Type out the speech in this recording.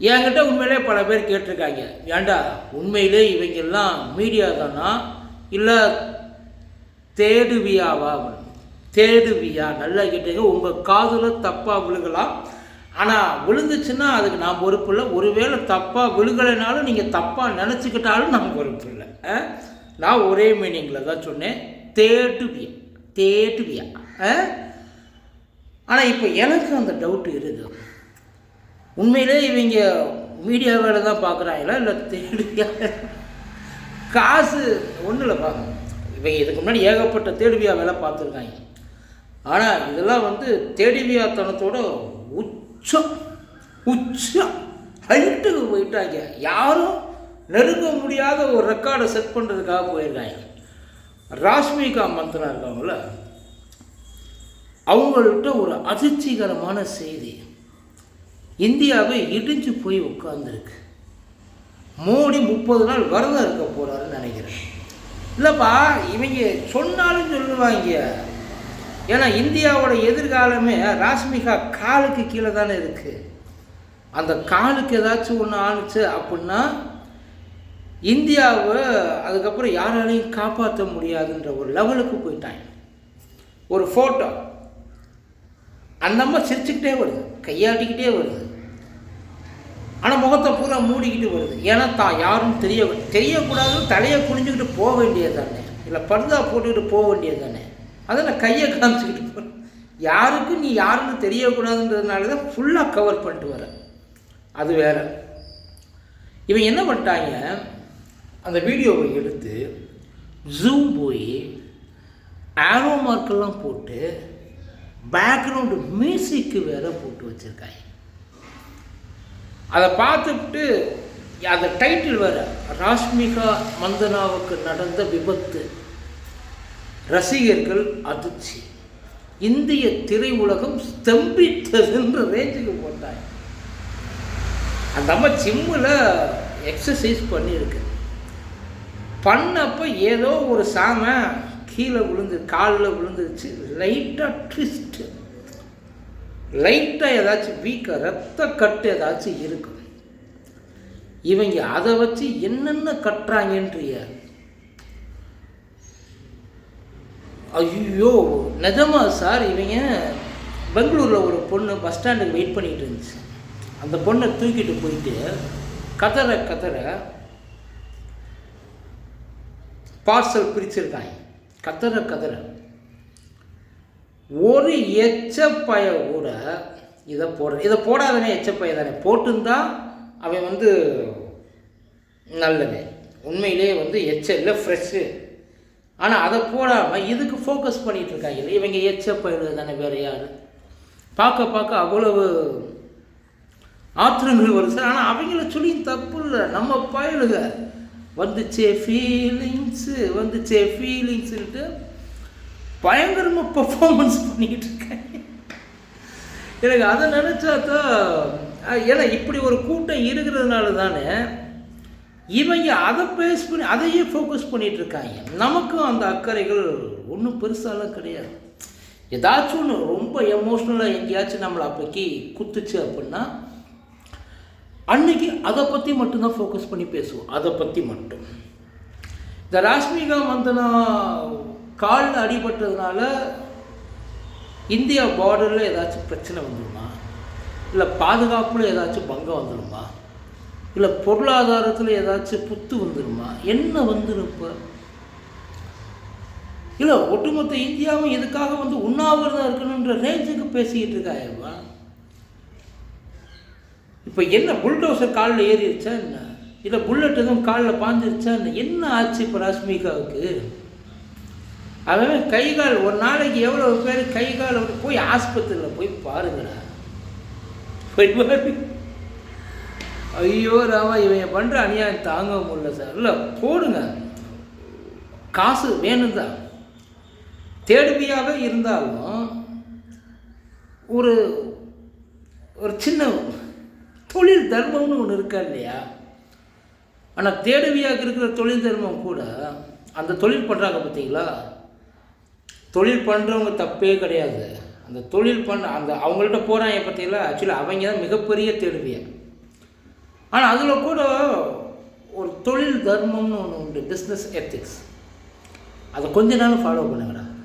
என்கிட்ட உண்மையிலே பல பேர் கேட்டிருக்காங்க. ஏண்டா உண்மையிலே இவங்கெல்லாம் மீடியா தானா? இல்லை தேடுவியாவா? தேடுவியா? நல்லா கேட்டீங்க உங்கள் காதில் தப்பாக விழுகலாம். ஆனால் விழுந்துச்சுன்னா அதுக்கு நான் பொறுப்பு இல்லை. ஒருவேளை தப்பாக விழுகலைனாலும் நீங்கள் தப்பாக நினச்சிக்கிட்டாலும் நான் பொறுப்பு இல்லை. ஆ? நான் ஒரே மீனிங்கில் தான் சொன்னேன். தேடுவியா? தேடுவியா? ஆனால் இப்போ எனக்கு அந்த டவுட் இருக்குது உண்மையிலே இவங்க மீடியா வேலை தான் பார்க்குறாங்களா இல்லை தேடியா காசு ஒன்றும் இல்லை பாருங்க இவங்க இதுக்கு முன்னாடி ஏகப்பட்ட தேடுவியா வேலை பார்த்துருக்காங்க. ஆனால் இதெல்லாம் வந்து தேடுவியாத்தனத்தோட உச்சம். உச்சம். ஹைட்டுக்கு போயிட்டாங்க. யாரும் நெருங்க முடியாத ஒரு ரெக்கார்டை செட் பண்ணுறதுக்காக போயிருக்காங்க. ராஷ்மிகா மந்த்ரா இருக்காங்கள அவங்கள்ட்ட ஒரு அதிர்ச்சிகரமான செய்தி. இந்தியாவை இடிஞ்சு போய் உட்கார்ந்துருக்கு. மோடி முப்பது நாள் விரதம் இருக்க போகிறாருன்னு நினைக்கிறேன். இல்லைப்பா இவங்க சொன்னாலும் சொல்லுவாங்க. ஏன்னா இந்தியாவோட எதிர்காலமே ராஷ்மிகா காலுக்கு கீழே தானே இருக்குது அந்த காலுக்கு ஏதாச்சும் ஒன்று ஆணுச்சு அப்படின்னா இந்தியாவை அதுக்கப்புறம் யாராலையும் காப்பாற்ற முடியாதுன்ற ஒரு லெவலுக்கு போயிட்டாங்க. ஒரு ஃபோட்டோ அந்த அம்மா சிரிச்சுக்கிட்டே வருது. கையாட்டிக்கிட்டே வருது. ஆனால் முகத்தை பூரா மூடிக்கிட்டு வருது. ஏன்னா தான் யாரும் தெரிய தெரியக்கூடாதுன்னு தலையை குனிஞ்சுக்கிட்டு போக வேண்டியது தானே இல்லை பர்தா போட்டுக்கிட்டு போக வேண்டியது தானே அதை நான் கையை காமிச்சிக்கிட்டு போகிறேன் யாருக்கும் நீ யாருன்னு தெரியக்கூடாதுன்றதுனால தான் ஃபுல்லாக கவர் பண்ணிட்டு வரேன் அது வேற. இவன் என்ன பண்ணிட்டாங்க? அந்த வீடியோவை எடுத்து ஜூம் போய் ஆரோ மார்க்கெல்லாம் போட்டு பேக்ரவுண்டு மியூசிக்கு வேற போட்டு வச்சுருக்காங்க அதை பார்த்துட்டு அந்த டைட்டில் வேற ராஷ்மிகா மந்தனாவுக்கு நடந்த விபத்து. ரசிகர்கள் அதிர்ச்சி. இந்திய திரையுலகம் ஸ்தம்பித்ததுன்ற ரேஞ்சுக்கு போட்டாங்க அந்த அம்மா ஜிம்மில் எக்ஸசைஸ் பண்ணியிருக்கு. பண்ணப்போ ஏதோ ஒரு சாமை கீழே விழுந்து காலில் விழுந்துருச்சு லைட்டாக ட்விஸ்ட்டு லைட்டாக ஏதாச்சும் வீக்க ரத்த கட்டு ஏதாச்சும் இருக்கும். இவங்க அதை வச்சு என்னென்ன கட்டுறாங்கன்றிய? ஐயோ நிஜமா சார் இவங்க பெங்களூரில் ஒரு பொண்ணு பஸ் ஸ்டாண்டுக்கு வெயிட் பண்ணிட்டு இருந்துச்சு. அந்த பொண்ணை தூக்கிட்டு போயிட்டு கதற கதற பார்சல் பிரிச்சிருக்காங்க. கதற கதற. ஒரு எச்சப்பய கூட இதை போடுற இதை போடாதனே எச்சப்பய தானே. போட்டுருந்தா அவன் வந்து நல்லது உண்மையிலேயே வந்து எச்சல்ல ஃப்ரெஷ்ஷு ஆனால் அதை போடாமல் இதுக்கு ஃபோக்கஸ் பண்ணிகிட்டு இருக்காங்க. இவங்க எச்சப்பயிறு தானே வேறு யார்? பார்க்க பார்க்க அவ்வளவு ஆத்திரங்கள் வருது. சார் ஆனால் அவங்கள சொல்லி தப்பு இல்லை. நம்ம பயலுக. வந்துச்சே ஃபீலிங்ஸு வந்துச்சே ஃபீலிங்ஸுன்ட்டு பயங்கரமாக பர்ஃபார்மன்ஸ் பண்ணிக்கிட்டு இருக்காங்க எனக்கு அதை நினச்சா தான் ஏன்னா இப்படி ஒரு கூட்டம் இருக்கிறதுனால தானே இவங்க அதை பேஸ் பண்ணி அதையே ஃபோக்கஸ் பண்ணிகிட்டு இருக்காங்க நமக்கும் அந்த அக்கறைகள் ஒன்றும் பெருசாலாம் கிடையாது. ஏதாச்சும் ஒன்று ரொம்ப எமோஷ்னலாக எங்கேயாச்சும் நம்மளை அப்போக்கி குத்துச்சு அப்படின்னா அன்னைக்கு அதை பற்றி மட்டும்தான் ஃபோக்கஸ் பண்ணி பேசுவோம். அதை பற்றி மட்டும். இந்த ராஷ்மிகா மந்தனா காலில் அடிபட்டதுனால இந்தியா பார்டரில் ஏதாச்சும் பிரச்சனை வந்துடுமா இல்லை பாதுகாப்பில் ஏதாச்சும் பங்கம் வந்துடுமா இல்லை பொருளாதாரத்தில் ஏதாச்சும் புத்து வந்துடுமா என்ன வந்துடும் இப்போ? இல்லை ஒட்டுமொத்த இந்தியாவும் இதுக்காக வந்து உண்ணாவிரதம் இருக்கணுன்ற ரேஞ்சுக்கு பேசிக்கிட்டு இருக்காயப்பா இப்போ என்ன புல்டோசர் காலில் ஏறிடுச்சா என்ன? இல்லை புல்லட் எதுவும் காலில் பாஞ்சிருச்சா என்ன? என்ன ஆச்சு இப்போ ராஷ்மிகாவுக்கு? அவன் கை கால் ஒரு நாளைக்கு எவ்வளோ பேர் கை கால் போய் ஆஸ்பத்திரியில் போய் பாருங்களா போய் பாரு. ஐயோ ராமா இவன் பண்ணுற அநியாயம் தாங்க முடியல சார். இல்லை போடுங்க. காசு வேணும் தான். தேடுமையாக இருந்தாலும் ஒரு ஒரு சின்ன தொழில் தர்மம்னு ஒன்று இருக்கா இல்லையா? ஆனால் தேடுவியாக இருக்கிற தொழில் தர்மம் கூட அந்த தொழில் பண்ணுறாங்க பார்த்தீங்களா? தொழில் பண்ணுறவங்க தப்பே கிடையாது. அந்த தொழில் பண்ண அந்த அவங்கள்ட்ட போகிறாங்க பார்த்தீங்களா ஆக்சுவலி அவங்க தான் மிகப்பெரிய தேடுவிய ஆனால் அதில் கூட ஒரு தொழில் தர்மம்னு ஒன்று உண்டு. பிஸ்னஸ் எத்திக்ஸ் அதை கொஞ்ச நாள் ஃபாலோ பண்ணுங்கடா.